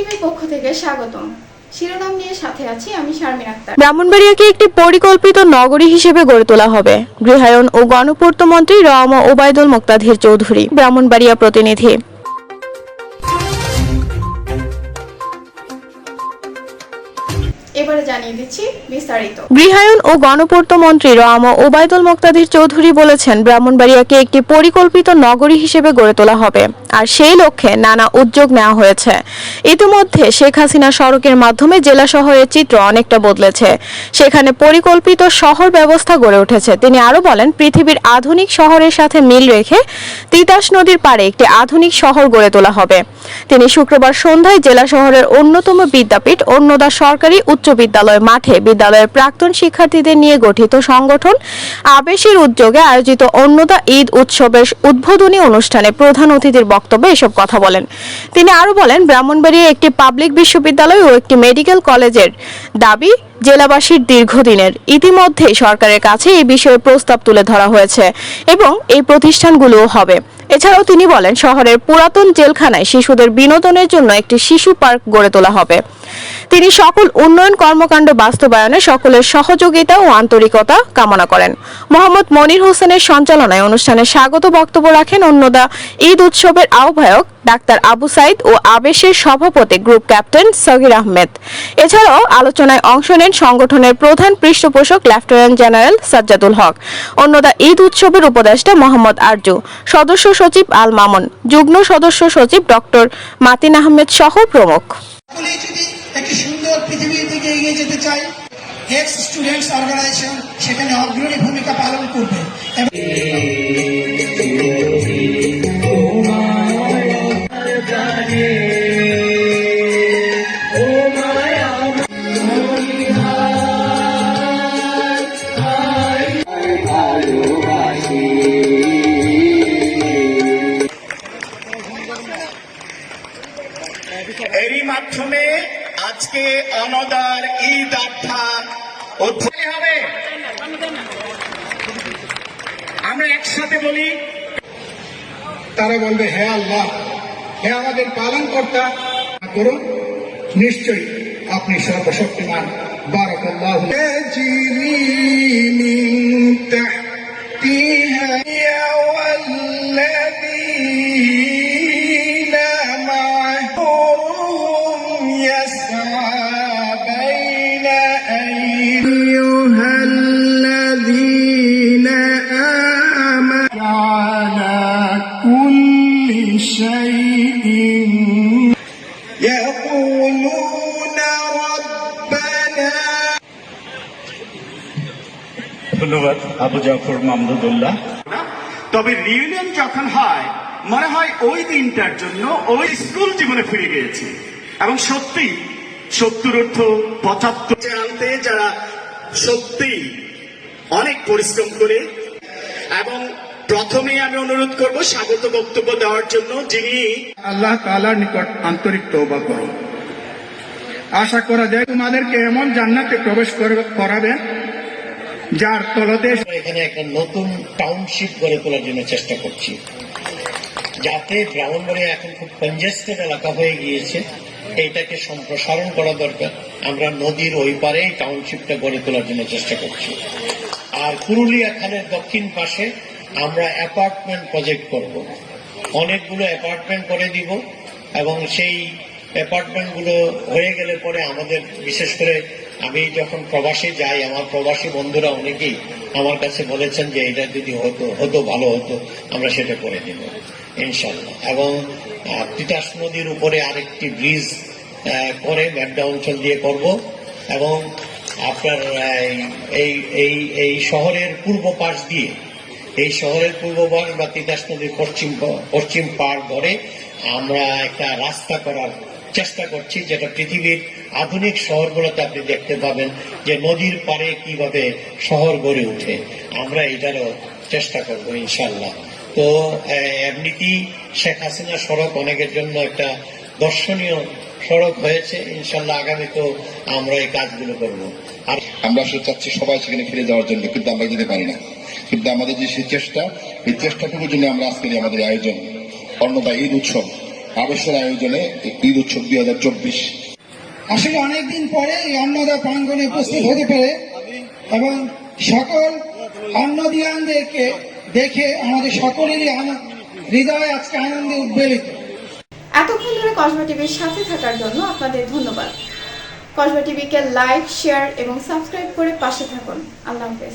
টিভির পক্ষ থেকে স্বাগতম। শিরোনাম নিয়ে সাথে আছি আমি শারমিন আক্তার। ব্রাহ্মণবাড়িয়াকে একটি পরিকল্পিত নগরী হিসেবে গড়ে তোলা হবে। গৃহায়ন ও গণপূর্ত মন্ত্রী রম ওবায়দুল মোক্তাধির চৌধুরী, ব্রাহ্মণবাড়িয়া প্রতিনিধি। এবারে জানিয়ে দিচ্ছি বিস্তারিত। গৃহায়ন ও গণপূর্ত মন্ত্রী রম ওবায়দুল মোক্তাদির চৌধুরী বলেছেন, ব্রাহ্মণবাড়িয়াকে একটি পরিকল্পিত নগরী হিসেবে গড়ে তোলা হবে আর সেই লক্ষ্যে নানা উদ্যোগ নেওয়া হয়েছে। ইতিমধ্যে শেখ হাসিনা সড়কের মাধ্যমে জেলা শহরের চিত্র অনেকটা বদলেছে। সেখানে পরিকল্পিত শহর ব্যবস্থা গড়ে উঠেছে। তিনি আরও বলেন, পৃথিবীর আধুনিক শহরের সাথে মিল রেখে তিতাস নদীর পাড়ে একটি আধুনিক শহর গড়ে তোলা হবে। তিনি শুক্রবার সন্ধ্যায় জেলা শহরের অন্যতম বিদ্যাপীঠ অন্নদা সরকারি উচ্চ বিদ্যালয় মাঠে বিদ্যালয়ের প্রাক্তন শিক্ষার্থীদের নিয়ে গঠিত সংগঠন আবেশির উদ্যোগে আয়োজিত অন্নদা ঈদ উৎসবের উদ্বোধনী অনুষ্ঠানে প্রধান অতিথির বক্তব্যে এসব কথা বলেন। তিনি আরও বলেন, ব্রাহ্মণবাড়িয়া একটি পাবলিক বিশ্ববিদ্যালয় ও একটি মেডিকেল কলেজের দাবি, জেলাবাসীর দীর্ঘদিনের, ইতিমধ্যে সরকারের কাছে এই বিষয়ে প্রস্তাব তুলে ধরা হয়েছে এবং এই প্রতিষ্ঠানগুলোও হবে। এছাড়াও তিনি বলেন, শহরের পুরাতন জেলখানায় শিশুদের বিনোদনের জন্য একটি শিশু পার্ক গড়ে তোলা হবে। তিনি সকল উন্নয়ন কর্মকাণ্ড বাস্তবায়নে সকলের সহযোগিতা ও আন্তরিকতা কামনা করেন। মোহাম্মদ মনির হোসেনের সঞ্চালনায় অনুষ্ঠানে স্বাগত বক্তব্য রাখেন অন্যদা ঈদ উৎসবের আহ্বায়ক ডাক্তার আবু সাইদ ও আবেশের সভাপতি গ্রুপ ক্যাপ্টেন সগির আহমেদ। এছাড়াও আলোচনায় অংশ নেন সংগঠনের প্রধান পৃষ্ঠপোষক লেফটেন্যান্ট জেনারেল সাজ্জাদুল হক। অন্যদা ঈদ উৎসবের উপদেষ্টা মোহাম্মদ আরজু। সদস্য সচিব আল মামুন। যুগ্ম সদস্য সচিব ডক্টর মাতিন আহমেদ সহ প্রমুখ। একটি সুন্দর পৃথিবীর দিকে এগিয়ে যেতে চাই। এক্স স্টুডেন্টস অর্গানাইজেশন সেখানে অগ্রণী ভূমিকা পালন করবে। এবং আজকে অনদার ঈদ অর্থাৎ উদ্বোধনী হবে আমরা একসাথে বলি তারা বলবে হে আল্লাহ হে আমাদের পালন কর্তা করুন নিশ্চয়ই আপনি সর্বশক্তিমান বারাকাল্লাহ والذين ধন্যবাদ আবু জাফর মামদুদুল্লাহ। তবে রিউনিয়ন যখন হয় মনে হয় ওই দিনটার জন্য ওই স্কুল জীবনে ফিরে গিয়েছে। এবং সত্যি সত্তর অর্থ পঁচাত্তর আনতে যারা সত্যি অনেক পরিশ্রম করে এবং প্রথমে আমি অনুরোধ করব স্বাগত বক্তব্য দেওয়ার জন্য যিনি আল্লাহ তালার নিকট আন্তরিক তৌবা করো আশা করা যায় তোমাদেরকে এমন জান্নাতে প্রবেশ করবে- করাবেন যার তলদেশ এখানে একটা নতুন টাউনশিপ গড়ে তোলার জন্য চেষ্টা করছি। যাতে ব্রাহ্মণবাড়িয়া এখন খুব কনজেস্টেড এলাকা হয়ে গিয়েছে এইটাকে সম্প্রসারণ করা দরকার। আমরা নদীর ওই পারে টাউনশিপটা গড়ে তোলার জন্য চেষ্টা করছি। আর পুরুলিয়া খালের দক্ষিণ পাশে আমরা অ্যাপার্টমেন্ট প্রজেক্ট করব। অনেকগুলো অ্যাপার্টমেন্ট করে দিব এবং সেই অ্যাপার্টমেন্টগুলো হয়ে গেলে পরে আমাদের, বিশেষ করে আমি যখন প্রবাসে যাই, আমার প্রবাসী বন্ধুরা অনেকেই আমার কাছে বলেছেন যে এটা যদি হতো হতো, ভালো হতো, আমরা সেটা করে দেব ইনশাল্লাহ এবং তিতাস নদীর উপরে আরেকটি ব্রিজ করে ম্যাড্ডা অঞ্চল দিয়ে করব এবং আপনার এই- এই এই এই শহরের পূর্ব পাশ দিয়ে, এই শহরের পূর্ব পাশ বা তিতাস নদীর পশ্চিম পশ্চিম পাড় ধরে আমরা একটা রাস্তা করার চেষ্টা করছি যেটা পৃথিবীর আধুনিক শহরগুলোতে আপনি দেখতে পাবেন যে নদীর পারে কীভাবে শহর গড়ে উঠে আমরা এটারও চেষ্টা করব ইনশাল্লাহ তো এমনিতেই শেখ হাসিনা সড়ক অনেকের জন্য একটা দর্শনীয় সড়ক হয়েছে। ইনশাল্লাহ আগামী তো আমরা এই কাজগুলো করব। আর আমরা আসলে চাচ্ছি সবাই সেখানে ফিরে যাওয়ার জন্য, কিন্তু আমরা যেতে পারি না। কিন্তু আমাদের যে সেই চেষ্টা, এই চেষ্টাটুকুর জন্য আমরা আজকের আমাদের আয়োজন অন্নদা ঈদ উৎসব। আবশ্যক আয়োজনে ঈদ উৎসব দুই হাজার চব্বিশ। আসলে অনেকদিন পরে এই অন্নদা প্রাঙ্গণে উপস্থিত হতে পেরে এবং সকল অন্নদিয়ানদেরকে দেখে আমাদের সকলেরই হৃদয় আজকে আনন্দে উদ্বেলিত। এতক্ষণ ধরে কসবা টিভির সাথে থাকার জন্য আপনাদের ধন্যবাদ। কসবা টিভিকে লাইক, শেয়ার এবং সাবস্ক্রাইব করে পাশে থাকুন। আল্লাহ হাফেজ।